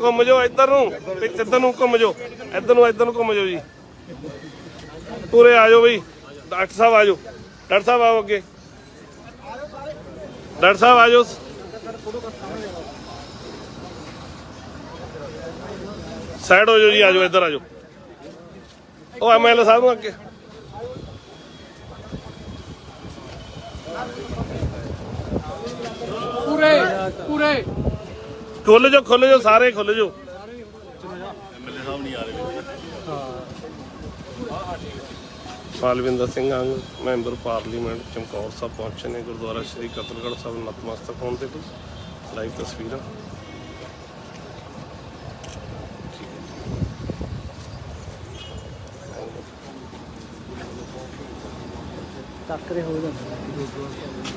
ਘੁੰਮ ਜਾਓ ਇੱਧਰ ਨੂੰ ਵਿੱਚ ਇੱਧਰ ਨੂੰ ਘੁੰਮ ਜਾਓ? ਇੱਧਰ ਨੂੰ ਇੱਧਰ ਨੂੰ ਘੁੰਮ ਜਾਓ ਜੀ। ਪੂਰੇ ਆ ਜਾਓ ਬਈ। ਡਾਕਟਰ ਸਾਹਿਬ ਆ ਜਾਓ। ਡਾਕਟਰ ਸਾਹਿਬ ਆਓ ਅੱਗੇ। ਡਾਕਟਰ ਸਾਹਿਬ ਆ ਜਾਓ। ਸਾਈਡ ਹੋ ਜਾਓ ਜੀ, ਆ ਜਾਓ, ਇੱਧਰ ਆ ਜਾਓ। ਉਹ ਐਮਐਲਏ ਸਾਹਿਬ ਨੂੰ ਅੱਗੇ। ਪੂਰੇ ਪੂਰੇ। ਖੁੱਲ ਜਾਓ ਖੁੱਲ ਜਾਓ ਸਾਰੇ ਖੁੱਲ ਜਾਓ ਪਾਲਵਿੰਦਰ ਸਿੰਘ ਅੰਗ ਮੈਂਬਰ ਪਾਰਲੀਮੈਂਟ ਚਮਕੌਰ ਸਾਹਿਬ ਪਹੁੰਚੇ ਨੇ ਗੁਰਦੁਆਰਾ ਸ੍ਰੀ ਕਤਲਗੜ੍ਹ ਸਾਹਿਬ ਨਤਮਸਤਕ ਹੋਣ ਤੇ ਲਾਈਵ ਤਸਵੀਰਾਂ। ਟੱਕਰੇ ਹੋ ਜਾਂਦੇ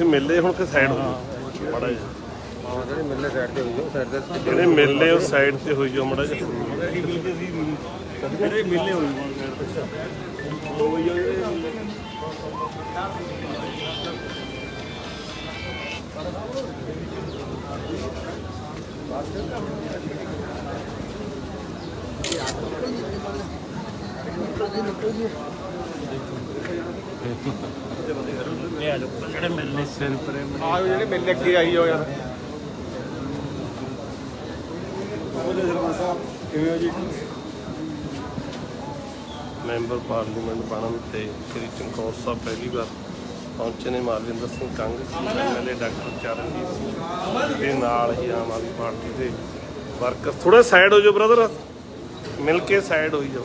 ਤੁਸੀਂ ਮਿਲਦੇ ਹੁਣ ਕਿ ਸਾਈਡ ਹੋ ਜਾਓ ਮਾੜਾ ਜਿਹੜੇ ਮਿਲਨੇ ਸਾਈਡ ਤੇ ਹੋਊਗਾ ਸਾਈਡ ਤੇ ਜਿਹੜੇ ਮਿਲਦੇ ਉਹ ਸਾਈਡ ਤੇ ਹੋਈ ਜਾਓ, ਮਾੜਾ ਜਿਹਾ। ਜਿਹੜੇ ਮਿਲਨੇ ਹੋਊਗਾ ਆਓ ਜਿਹੜੇ ਮਿਲਨੇ ਅੱਗੇ ਆਈ ਜਾਓ ਯਾਰ ਉਹਦੇ ਸਰਪੰਚ ਸਾਹਿਬ ਕਿਵੇਂ ਹੋ ਜੀ ਮੈਂਬਰ ਪਾਰਲੀਮੈਂਟ ਬਣਨ ਤੇ ਸ੍ਰੀ ਚਮਕੌਰ ਸਾਹਿਬ ਪਹਿਲੀ ਵਾਰ ਪਹੁੰਚੇ ਨੇ। ਮਾਲਵਿੰਦਰ ਸਿੰਘ ਕੰਗ ਐਮਐਲਏ ਡਾਕਟਰ ਚਰਨਜੀਤ ਸਿੰਘ ਦੇ ਨਾਲ ਹੀ ਆਮ ਆਦਮੀ ਪਾਰਟੀ ਦੇ ਵਰਕਰ। ਥੋੜਾ ਸਾਈਡ ਹੋ ਜਾਓ ਬ੍ਰਦਰ ਮਿਲ ਕੇ ਸਾਈਡ ਹੋਈ ਜਾਓ।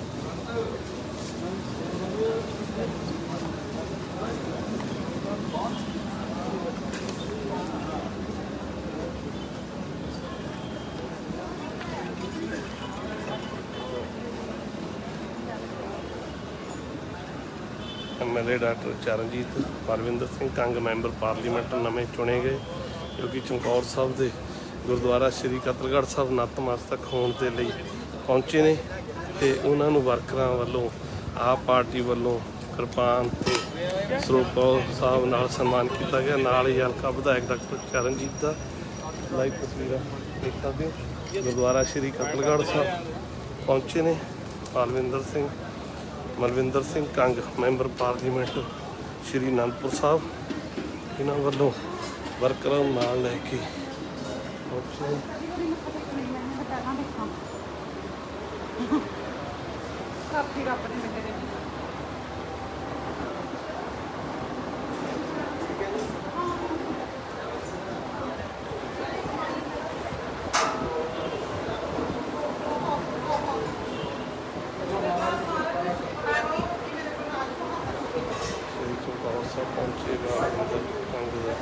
MLA doctor Charanjit Parvinder Singh Kang member parliament ਨਵੇਂ ਚੁਣੇ ਗਏ, ਜੋ ਕਿ ਚਮਕੌਰ ਸਾਹਿਬ ਦੇ ਗੁਰਦੁਆਰਾ ਸ੍ਰੀ ਕਤਲਗੜ੍ਹ ਸਾਹਿਬ ਨਤਮਸਤਕ ਹੋਣ ਦੇ ਲਈ ਪਹੁੰਚੇ ਨੇ ਤੇ ਉਹਨਾਂ ਨੂੰ ਵਰਕਰਾਂ ਵੱਲੋਂ, ਆਪ ਪਾਰਟੀ ਵੱਲੋਂ ਕਿਰਪਾਨ ਤੇ ਸਰੂਪਾ ਸਾਹਿਬ ਨਾਲ ਸਨਮਾਨ ਕੀਤਾ ਗਿਆ। ਨਾਲ ਹੀ ਹਲਕਾ ਵਿਧਾਇਕ ਡਾਕਟਰ ਚਰਨਜੀਤ ਦਾ ਲਾਈਵ ਤਸਵੀਰਾਂ ਦੇਖ ਸਕਦੇ ਹੋ। ਗੁਰਦੁਆਰਾ ਸ੍ਰੀ ਕਤਲਗੜ੍ਹ ਸਾਹਿਬ ਪਹੁੰਚੇ ਨੇ। Palvinder Singh Malvinder Singh Kang, member parliament, Shri Anandpur Sahib. ਇਹਨਾਂ ਵੱਲੋਂ ਵਰਕਰਾਂ ਨੂੰ ਨਾਲ ਲੈ ਕੇ ਪਹੁੰਚੇ ਕਾਫੀ ਰੱਬ ਨੇ ਮੇਰੇ ਸ਼੍ਰੀ ਚਮਕੌਰ ਸਾਹਿਬ ਪਹੁੰਚੇ ਮਲਵਿੰਦਰ ਕੰਗ ਦਾ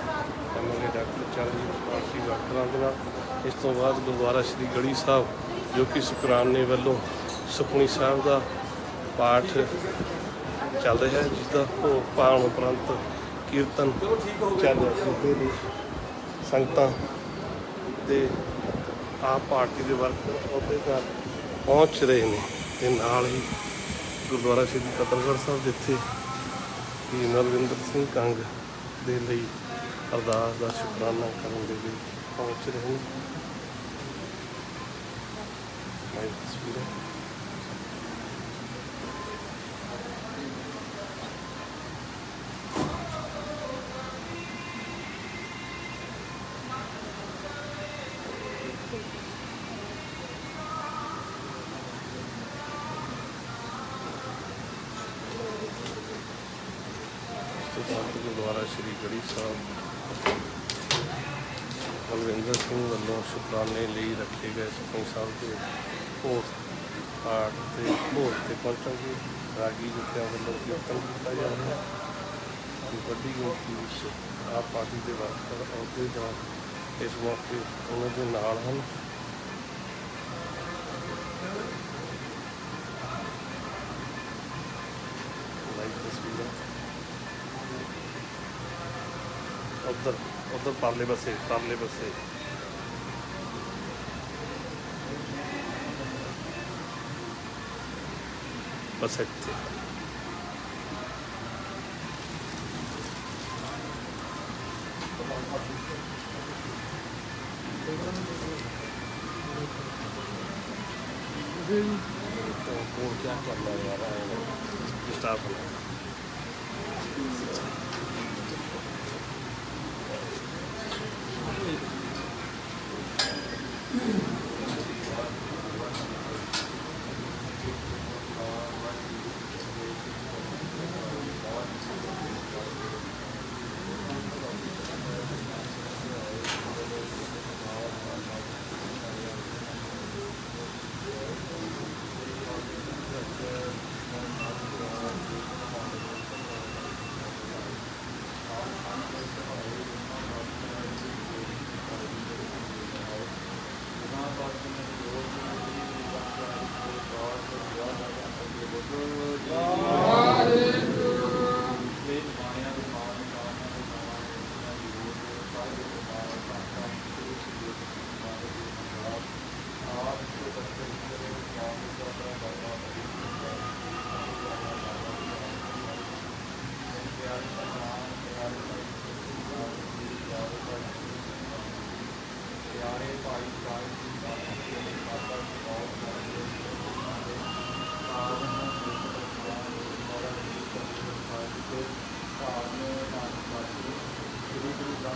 ਐਮਐਲਏ ਡਾਕਟਰ ਚਰਨਜੀਤ ਪਾਰਟੀ ਵਰਕਰਾਂ ਦੇ ਨਾਲ ਇਸ ਤੋਂ ਬਾਅਦ ਗੁਰਦੁਆਰਾ ਸ਼੍ਰੀ ਗੜੀ ਸਾਹਿਬ, ਜੋ ਕਿ ਸ਼ੁਕਰਾਨੇ ਵੱਲੋਂ ਸੁਖਮਨੀ ਸਾਹਿਬ ਦਾ ਪਾਠ ਚੱਲ ਰਿਹਾ ਹੈ ਜਿਸ ਦਾ ਭੋਗ ਪਾਉਣ ਉਪਰੰਤ ਕੀਰਤਨ ਚੱਲ ਰਿਹਾ ਸੀ ਸੰਗਤਾਂ ਤੇ ਆਪ ਪਾਰਟੀ ਦੇ ਵਰਕਰ ਅਹੁਦੇਦਾਰ ਪਹੁੰਚ ਰਹੇ ਨੇ ਤੇ ਨਾਲ ਹੀ ਗੁਰਦੁਆਰਾ ਸ਼੍ਰੀ ਕਤਲਗੜ੍ਹ ਸਾਹਿਬ, ਜਿੱਥੇ ਕਿ ਨਰਵਿੰਦਰ ਸਿੰਘ ਕੰਗ ਦੇ ਲਈ ਅਰਦਾਸ ਦਾ ਸ਼ੁਕਰਾਨਾ ਕਰਨ ਦੇ ਲਈ ਪਹੁੰਚ ਰਹੇ ਨੇ। भाई गुरुद्वारा श्री गढ़ी साहब बलविंदर सिंह वालों शुक्राने लिए रखे गए सुखी साहब के ਭੋਗ ਪਾਠ ਤੇ ਭੋਗ ਤੇ ਪਹੁੰਚਣਗੇ ਰਾਗੀ ਜੁੱਤਿਆਂ ਵੱਲੋਂ ਕੀਰਤਨ ਕੀਤਾ ਜਾ ਰਿਹਾ। ਹੈ ਤੇ ਵੱਡੀ ਗਿਣਤੀ ਵਿੱਚ ਆਪ ਪਾਰਟੀ ਦੇ ਵਰਕਰ ਅਹੁਦੇਦਾਰ ਇਸ ਮੌਕੇ ਉਹਨਾਂ ਦੇ ਨਾਲ ਹਨ। ਲਾਈਵ ਤਸਵੀਰਾਂ। ਪਰਲੇ ਪਾਸੇ ਪਰਲੇ ਪਾਸੇ। बस अच्छे तो क्या कर रहा है यार स्टाफ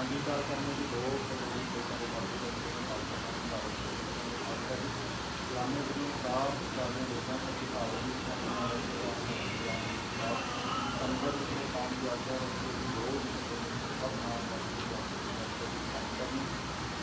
अंगीकार करने की दो इस्लामी दुनिया का चालीस लोगों को किताबों संगत के काम किया जाए लोग अपना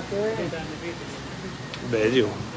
ਜਿਓ ਖੇਡ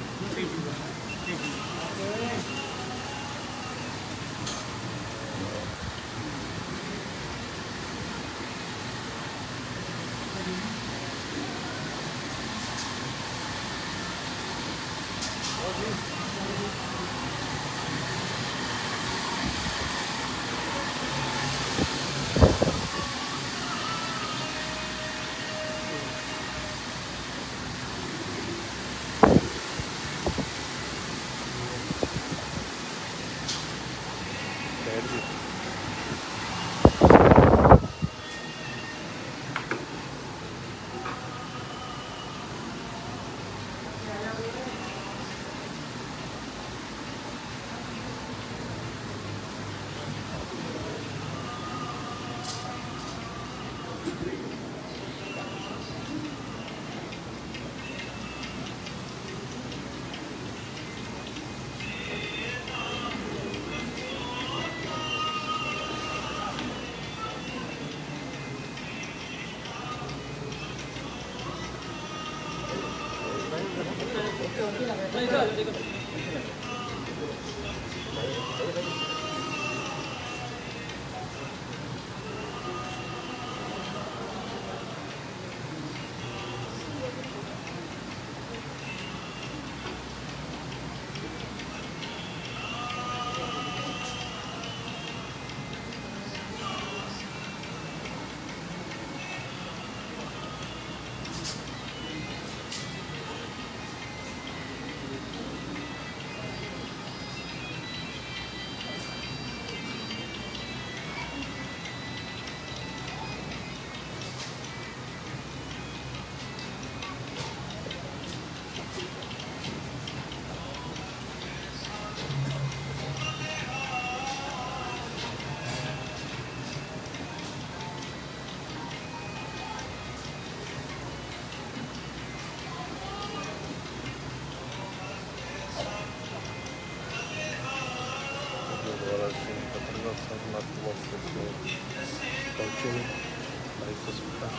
ਪਹੁੰਚੇ ਨੇ ਤਸਵੀਰਾਂ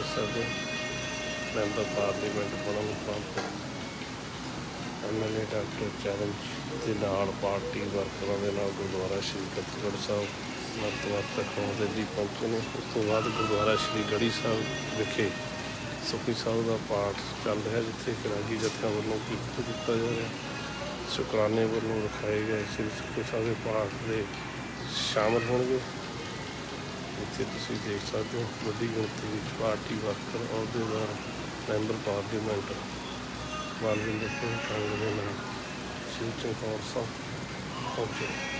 ਇਸ ਦੇ ਮੈਂਬਰ ਪਾਰਲੀਮੈਂਟ ਬਣਨ ਉਪਰੰਤ ਐਮਐਲਏ ਡਾਕਟਰ ਚਰਨ ਦੇ ਨਾਲ ਪਾਰਟੀ ਵਰਕਰਾਂ ਦੇ ਨਾਲ ਗੁਰਦੁਆਰਾ ਸ਼੍ਰੀ ਕਤਰਗੜ ਸਾਹਿਬ ਨਤਮਸਤਕ ਹੋਣ ਦੇ ਲਈ ਪਹੁੰਚੇ ਨੇ। ਉਸ ਤੋਂ ਬਾਅਦ ਗੁਰਦੁਆਰਾ ਸ਼੍ਰੀ ਗੜੀ ਸਾਹਿਬ ਵਿਖੇ ਸੁਖੀ ਸਾਹਿਬ ਦਾ ਪਾਠ ਚੱਲ ਰਿਹਾ, ਜਿੱਥੇ ਕਰਾਗੀ ਜਥਿਆਂ ਵੱਲੋਂ ਕੀਰਤਨ ਦਿੱਤਾ ਜਾ ਰਿਹਾ। ਸ਼ੁਕਰਾਨੇ ਵੱਲੋਂ ਰਖਾਏ ਗਏ, ਸ੍ਰੀ ਸੁਖਮਨੀ ਸਾਹਿਬ ਦੇ ਪਾਠ ਦੇ ਸ਼ਾਮਲ ਹੋਣਗੇ। ਇੱਥੇ ਤੁਸੀਂ ਦੇਖ ਸਕਦੇ ਹੋ ਵੱਡੀ ਗਿਣਤੀ ਵਿੱਚ ਪਾਰਟੀ ਵਰਕਰ ਅਹੁਦੇਦਾਰ ਮੈਂਬਰ ਪਾਰਲੀਮੈਂਟ। ਬਾਲਵਿੰਦਰ ਸਿੰਘ ਕੰਗ ਦੇ ਨਾਲ ਸ਼੍ਰੀ ਚਮਕੌਰ ਸਾਹਿਬ ਪਹੁੰਚੇ।